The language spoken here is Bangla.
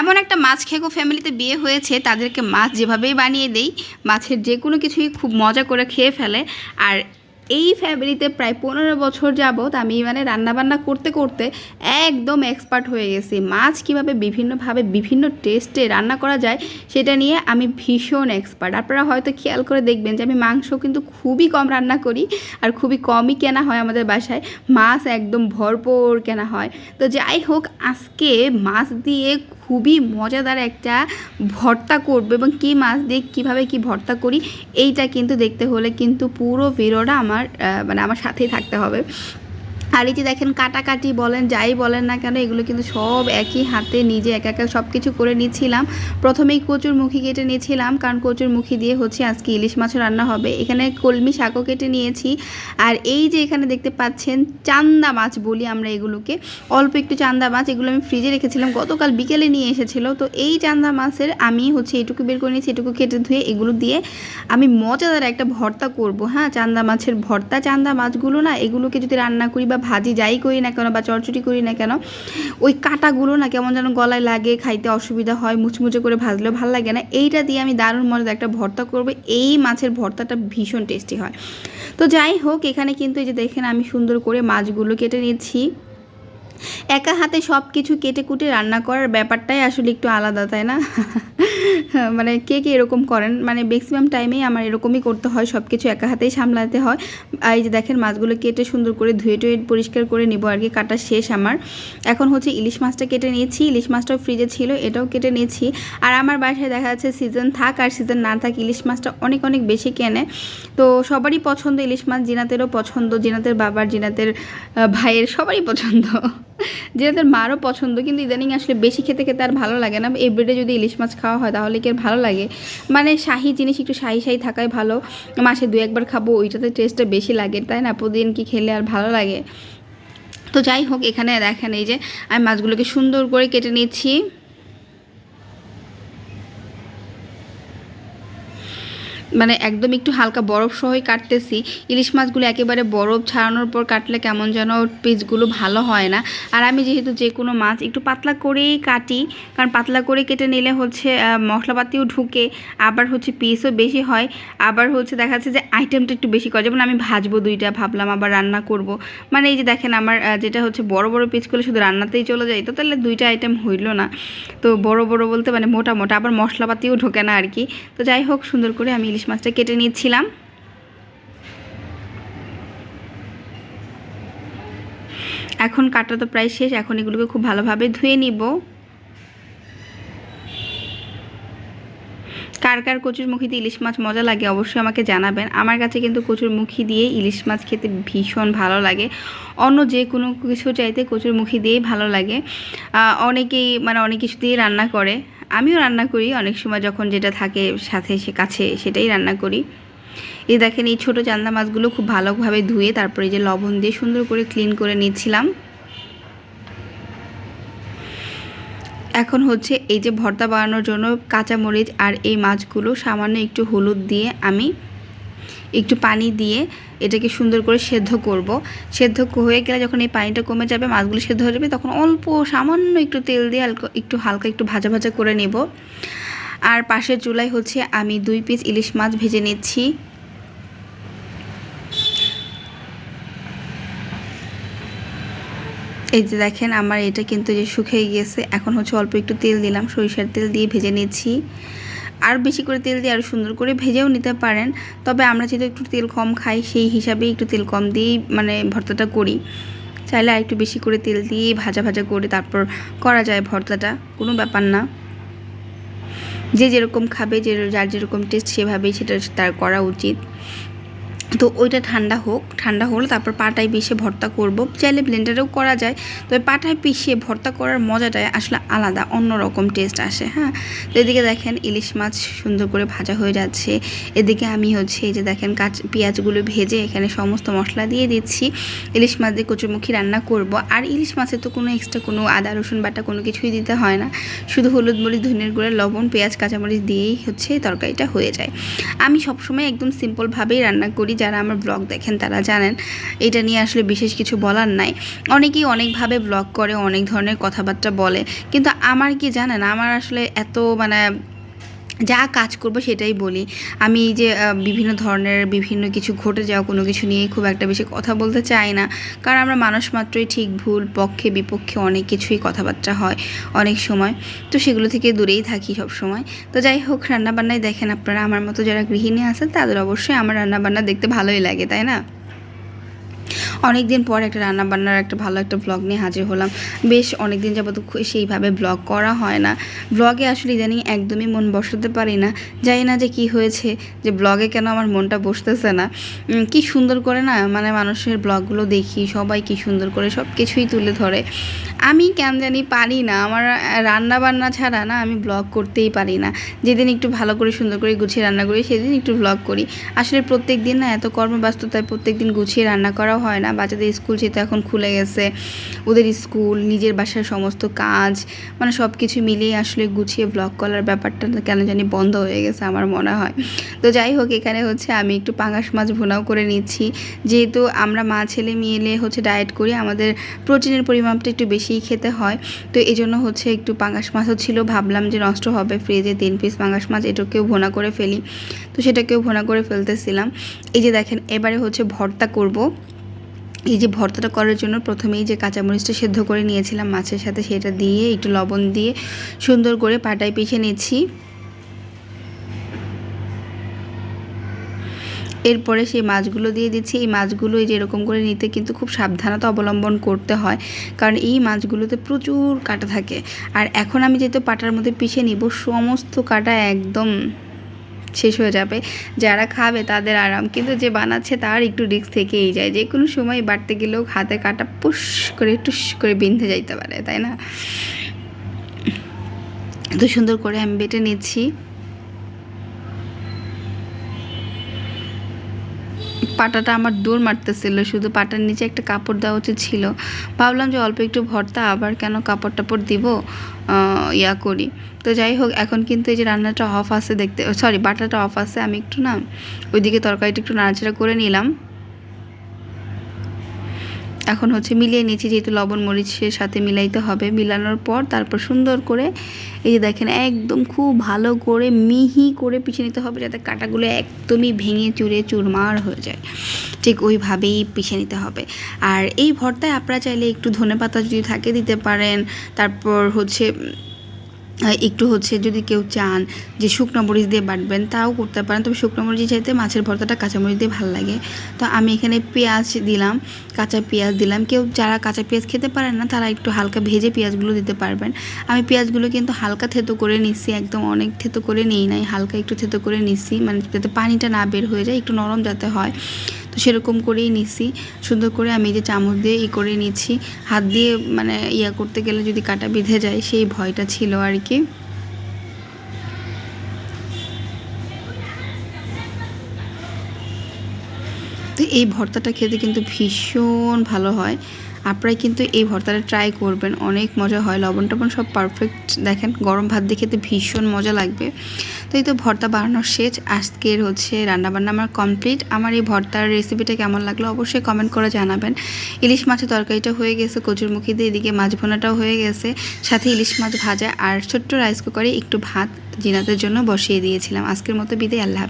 এমন একটা মাছ খেকো ফ্যামিলিতে বিয়ে হয়েছে, তাদেরকে মাছ যেভাবেই বানিয়ে দেই, মাছের যে কোনো কিছুই খুব মজা করে খেয়ে ফেলে। আর এই ফ্যামিলিতে প্রায় পনেরো বছর যাবৎ আমি মানে রান্নাবান্না করতে করতে একদম এক্সপার্ট হয়ে গেছি। মাছ কীভাবে বিভিন্নভাবে বিভিন্ন টেস্টে রান্না করা যায়, সেটা নিয়ে আমি ভীষণ এক্সপার্ট আপনারা হয়তো খেয়াল করে দেখবেন যে আমি মাংস কিন্তু খুবই কম রান্না করি আর খুবই কমই কেনা হয় আমাদের বাসায়। মাছ একদম ভরপুর কেনা হয়। তো যাই হোক, আজকে মাছ দিয়ে খুবই মজাদার একটা ভর্তা করব এবং কী মাছ দিয়ে কীভাবে কি ভর্তা করি, এইটা কিন্তু দেখতে হলে কিন্তু পুরো ভিডিওটা আমার মানে আমার সাথেই থাকতে হবে। আর এই যে দেখেন, কাটাকাটি বলেন, যাই বলেন না কেন, এগুলো কিন্তু সব একই হাতে নিজে একা একা সব কিছু করে নিচ্ছিলাম। প্রথমেই কচুর মুখি কেটে নিয়েছিলাম, কারণ কচুর মুখি দিয়ে হচ্ছে আজকে ইলিশ মাছও রান্না হবে। এখানে কলমি শাকও কেটে নিয়েছি। আর এই যে এখানে দেখতে পাচ্ছেন, চান্দা মাছ বলি আমরা এগুলোকে। অল্প একটু চান্দা মাছ, এগুলো আমি ফ্রিজে রেখেছিলাম, গতকাল বিকেলে নিয়ে এসেছিল। তো এই চান্দা মাছের আমি হচ্ছে এটুকু বের করে নিয়েছি, এটুকু কেটে ধুয়ে এগুলো দিয়ে আমি মজাদার একটা ভর্তা করব। হ্যাঁ চান্দা মাছের ভর্তা, চান্দা মাছগুলো না, এগুলোকে যদি রান্না করি বা ভাজি যাই করি না কেন বা চটচটি করি না কেন, ওই কাটাগুলো না কেমন যেন গলায় লাগে, খাইতে অসুবিধা হয়, মুচমুচে করে ভাজলেও ভালো লাগে না। এইটা দিয়ে আমি দারুণ মজাদার একটা ভর্তা করব। এই মাছের ভর্তাটা ভীষণ টেস্টি হয়। তো যাই হোক, এখানে কিন্তু এই যে দেখেন আমি সুন্দর করে মাছগুলো কেটে নিচ্ছি একা হাতে সব কিছু কেটে কুটে রান্না করার ব্যাপারটাই আসলে একটু আলাদা, তাই না? মানে কে কে এরকম করেন মানে ম্যাক্সিমাম টাইমেই আমার এরকমই করতে হয় সব কিছু একা হাতেই সামলাতে হয়। এই যে দেখেন মাছগুলো কেটে সুন্দর করে ধুয়ে টুয়ে পরিষ্কার করে নিব আর কি, কাটা শেষ আমার। এখন হচ্ছে ইলিশ মাছটা কেটে নিয়েছি, ইলিশ মাছটাও ফ্রিজে ছিল, এটাও কেটে নিয়েছি। আর আমার বাসায় দেখা যাচ্ছে সিজন থাক আর সিজন না থাক, ইলিশ মাছটা অনেক অনেক বেশি কেনে। তো সবারই পছন্দ ইলিশ মাছ, জিনাতেরও পছন্দ, জিনাতের বাবার, জিনাতের ভাইয়ের সবারই পছন্দ। জিনাতের মারও পছন্দ, কিন্তু ইদানিং আসলে বেশি খেতে খেতে আর ভালো লাগে না। এভরিডে যদি ইলিশ মাছ খাওয়া হয়, তাহলে কি আর ভালো লাগে? মানে শাহি জিনিস একটু শাহি শাহি থাকাই ভালো। মাসে দু একবার খাব, ওইটাতে টেস্টটা বেশি লাগে, তাই না? প্রতিদিন কি খেলে আর ভালো লাগে? তো যাই হোক, এখানে দেখেন এই যে, আমি মাছগুলোকে সুন্দর করে কেটে নিচ্ছি। মানে একদম একটু হালকা বরফ সহই কাটতেছি। ইলিশ মাছগুলো একেবারে বরফ ছাড়ানোর পর কাটলে কেমন যেন পিসগুলো ভালো হয় না। আর আমি যেহেতু যে কোনো মাছ একটু পাতলা করেই কাটি, কারণ পাতলা করে কেটে নিলে হচ্ছে মশলাপাতিও ঢুকে, আবার হচ্ছে পিসও বেশি হয়। আবার হচ্ছে দেখা যাচ্ছে যে আইটেমটা একটু বেশি করে, যেমন আমি ভাজবো দুইটা, ভাবলাম আবার রান্না করব। মানে এই যে দেখেন আমার যেটা হচ্ছে বড় বড় পিসগুলো শুধু রান্নাতেই চলে যায়, তো তাহলে দুইটা আইটেম হইল না। তো বড় বড় বলতে মানে মোটা মোটা, আবার মশলাপাতিও ঢোকে না আর কি তো যাই হোক, সুন্দর করে আমি ইলিশ মাছটা কেটে নিচ্ছিলাম। এখন কাটা তো প্রায় শেষ, এখন এগুলোকে খুব ভালোভাবে ধুয়ে নিব। কার কার কচুর মুখি দিয়ে ইলিশ মাছ মজা লাগে অবশ্যই আমাকে জানাবেন। আমার কাছে কিন্তু কচুর মুখি দিয়ে ইলিশ মাছ খেতে ভীষণ ভালো লাগে। অন্য যে কোনো কিছু চাইতে কচুর মুখি দিয়েই ভালো লাগে। অনেকেই মানে অনেক কিছু দিয়ে রান্না করে। আমিও রান্না করি। অনেক সময় যখন যেটা থাকে সাথে সে কাছে সেটাই রান্না করি। এই দেখেন এই ছোটো চান্দা মাছগুলো খুব ভালোভাবে ধুয়ে তারপরে যে লবণ দিয়ে সুন্দর করে ক্লিন করে নিচ্ছিলাম। এখন হচ্ছে এই যে ভর্তা বানানোর জন্য কাঁচামরিচ আর এই মাছগুলো সামান্য একটু হলুদ দিয়ে আমি একটু পানি দিয়ে এটাকে সুন্দর করে সেদ্ধ করব। সেদ্ধ হয়ে গেলে যখন এই পানিটা কমে যাবে, মাছগুলো সেদ্ধ হয়ে যাবে, তখন অল্প সামান্য একটু তেল দিয়ে হালকা- একটু হালকা একটু ভাজা ভাজা করে নেব। আর পাশের চুলায় হচ্ছে আমি দুই পিস ইলিশ মাছ ভেজে নিচ্ছি। এই যে দেখেন আমার এটা কিন্তু যে শুকিয়ে গিয়েছে, এখন হচ্ছে অল্প একটু তেল দিলাম, সরিষার তেল দিয়ে ভেজে নিচ্ছি। আর বেশি করে তেল দিয়ে আরও সুন্দর করে ভেজেও নিতে পারেন। তবে আমরা যেহেতু একটু তেল কম খাই, সেই হিসাবে একটু তেল কম দিয়েই মানে ভর্তাটা করি। চাইলে আর একটু বেশি করে তেল দিয়ে ভাজা ভাজা করে তারপর করা যায় ভর্তাটা, কোনো ব্যাপার না। যে যেরকম খাবে, যে যার যেরকম টেস্ট সেভাবেই সেটা তার করা উচিত। তো ওইটা ঠান্ডা হোক, ঠান্ডা হলে তারপর পাটায় পিষে ভর্তা করব। চাইলে ব্লেন্ডারেও করা যায়, তবে পাটায় পিষিয়ে ভর্তা করার মজাটাই আসলে আলাদা, অন্যরকম টেস্ট আসে হ্যাঁ? তো এদিকে দেখেন ইলিশ মাছ সুন্দর করে ভাজা হয়ে যাচ্ছে। এদিকে আমি হচ্ছে এই যে দেখেন কাঁচ, পেঁয়াজগুলো ভেজে এখানে সমস্ত মশলা দিয়ে দিচ্ছি। ইলিশ মাছ দিয়ে কচুরমুখী রান্না করব। আর ইলিশ মাছে তো কোনো এক্সট্রা কোনো আদা, রসুন বাটা কোনো কিছুই দিতে হয় না। শুধু হলুদ মরিচ ধনের গুঁড়া, লবণ, পেঁয়াজ, কাঁচামরিচ দিয়েই হচ্ছে তরকারিটা হয়ে যায়। আমি সবসময় একদম সিম্পলভাবেই রান্না করি, যারা যারা আমার ব্লগ দেখেন তারা জানেন, এটা নিয়ে আসলে বিশেষ কিছু বলার নাই। অনেকেই অনেকভাবে ব্লগ করে, অনেক ধরনের কথাবার্তা বলে, কিন্তু আমার কি জানেন, আমার আসলে এত মানে যা কাজ করব সেটাই বলি। আমি যে বিভিন্ন ধরনের বিভিন্ন কিছু ঘটে যাওয়া কোনো কিছু নিয়ে খুব একটা বেশি কথা বলতে চাই না। কারণ আমরা মানুষ মাত্রই ঠিক ভুল, পক্ষে, বিপক্ষে অনেক কিছুই কথাবার্তা হয় অনেক সময়। তো সেগুলো থেকে দূরেই থাকি সব সময় তো যাই হোক, রান্নাবান্নায় দেখেন আপনারা, আমার মতো যারা গৃহিণী আছেন তাদের অবশ্যই আমার রান্নাবান্না দেখতে ভালোই লাগে, তাই না? অনেক দিন পর একটা রান্না বান্নার একটা ভালো একটা ব্লগ নিয়ে হাজির হলাম। বেশ অনেক দিন যাবত সেইভাবে ব্লগ করা হয় না। ব্লগে আসলে ইদানিং একদমই মন বসাতে পারি না। জানি না যে কি হয়েছে, যে ব্লগে কেন আমার মনটা বসতেছে না। কি সুন্দর করে না মানে মানুষের ব্লগগুলো দেখি, সবাই কি সুন্দর করে সব কিছুই তুলে ধরে। আমি কেন জানি পারি না। আমার রান্না বান্না ছাড়া না আমি ব্লগ করতেই পারি না। যেদিন একটু ভালো করে সুন্দর করে গুছিয়ে রান্না করি, সেদিন একটু ব্লগ করি। আসলে প্রত্যেক দিন না এত কর্মব্যস্ততায় প্রত্যেক দিন গুছিয়ে রান্না করাও হয় না। বাচ্চাদের স্কুল যেহেতু এখন খুলে গেছে, ওদের স্কুল, নিজের বাসার সমস্ত কাজ মানে সব কিছু মিলিয়ে আসলে গুছিয়ে ব্লগ করার ব্যাপারটা কেন জানি বন্ধ হয়ে গেছে আমার মনে হয়। তো যাই হোক, এখানে হচ্ছে আমি একটু পাঙাশ মাছ ভুনাও করে নিচ্ছি। যেহেতু আমরা মা, ছেলে মিলে হচ্ছে ডায়েট করি, আমাদের প্রোটিনের পরিমাণটা একটু বেশিই খেতে হয়। তো এই জন্য হচ্ছে একটু পাঙাশ মাছও ছিল। ভাবলাম যে নষ্ট হবে ফ্রিজে তিন পিস পাঙাশ মাছ, এটাকেও ভোনা করে ফেলি। তো সেটাকেও ভোনা করে ফেলতেছিলাম। এই যে দেখেন, এবারে হচ্ছে ভর্তা করব। এই যে ভর্তাটা করার জন্য প্রথমেই যে কাঁচামরিচটা সেদ্ধ করে নিয়েছিলাম মাছের সাথে, সেটা দিয়ে একটু লবণ দিয়ে সুন্দর করে পাটায় পিষে নিচ্ছি। এরপরে সেই মাছগুলো দিয়ে দিচ্ছি। এই মাছগুলো এই যে এরকম করে নিতে কিন্তু খুব সাবধানতা অবলম্বন করতে হয়। কারণ এই মাছগুলোতে প্রচুর কাটা থাকে। আর এখন আমি যেহেতু পাটার মধ্যে পিষে নিব, সমস্ত কাটা একদম শেষ হয়ে যাবে। যারা খাবে তাদের আরাম। কিন্তু যে বানাচ্ছে তার একটু রিস্ক থেকেই যায়। যে কোনো সময় বাড়তে গেলেও হাতে কাটা পুশ করে, টুস করে বিঁধে যাইতে পারে, তাই না? তো সুন্দর করে আমি বেটে নিচ্ছি। পাটাটা আমার দৌড় মারতেছিল, শুধু পাটার নিচে একটা কাপড় দেওয়া উচিত ছিল। ভাবলাম যে অল্প একটু ভর্তা, আবার কেন কাপড় টাপড় দিব? ইয়া করি। তো যাই হোক, এখন কিন্তু এই যে রান্নাটা অফ আছে দেখতে সরি বাটাটা অফ আছে, আমি একটু না ওইদিকে তরকারিটা একটু নাড়াচাড়া করে নিলাম। এখন হচ্ছে মিলিয়ে নিয়েছি, যেহেতু লবণ মরিচের সাথে মিলাইতে হবে। মিলানোর পর তারপর সুন্দর করে এই যে দেখেন, একদম খুব ভালো করে মিহি করে পিছিয়ে নিতে হবে, যাতে কাটাগুলো একদমই ভেঙে চুরে চুরমার হয়ে যায়। ঠিক ওইভাবেই পিছিয়ে নিতে হবে। আর এই ভর্তায় আপনারা চাইলে একটু ধনে পাতা যদি থাকে দিতে পারেন, তারপর হচ্ছে একটু হচ্ছে যদি কেউ চান যে শুকনো মরিচ দিয়ে বাটবেন, তাও করতে পারেন। তবে শুকনো মরিচ চাইতে মাছের ভর্তাটা কাঁচা মরিচ দিয়ে ভালো লাগে। তো আমি এখানে পেঁয়াজ দিলাম, কাঁচা পেঁয়াজ দিলাম। কেউ যারা কাঁচা পেঁয়াজ খেতে পারেন না, তারা একটু হালকা ভেজে পেঁয়াজগুলো দিতে পারবেন। আমি পেঁয়াজগুলো কিন্তু হালকা থেতো করে নিচ্ছি একদম অনেক থেতো করে নিই নাই, হালকা একটু থেতো করে নিচ্ছি মানে যাতে পানিটা না বের হয়ে যায়, একটু নরম যাতে হয়। তো সেরকম করেই নিছি। সুন্দর করে আমি যে চামচ দিয়ে ই করে নিচ্ছি হাত দিয়ে মানে ইয়া করতে গেলে যদি কাটা বিঁধে যায়, সেই ভয়টা ছিল আর কি। তো এই ভর্তাটা খেতে কিন্তু ভীষণ ভালো হয়। আপনারা কিন্তু এই ভর্তাটা ট্রাই করবেন। অনেক মজা হয়। লবণ টবণ সব পারফেক্ট দেখেন, গরম ভাত দিয়ে খেতে ভীষণ মজা লাগবে। তো এই তো ভর্তা বানানোর শেষ। আজকের হচ্ছে রান্নাবান্না আমার কমপ্লিট আমার এই ভর্তার রেসিপিটা কেমন লাগল অবশ্যই কমেন্ট করে জানাবেন। ইলিশ মাছের তরকারিটা হয়ে গেছে কচুর মুখী দিয়ে এদিকে মাছ ভোনাটাও হয়ে গেছে। সাথে ইলিশ মাছ ভাজা আর ছোট্ট রাইস কুকারে একটু ভাত জিনাতের জন্য বসিয়ে দিয়েছিলাম। আজকের মতো বিদে আল্লাহ।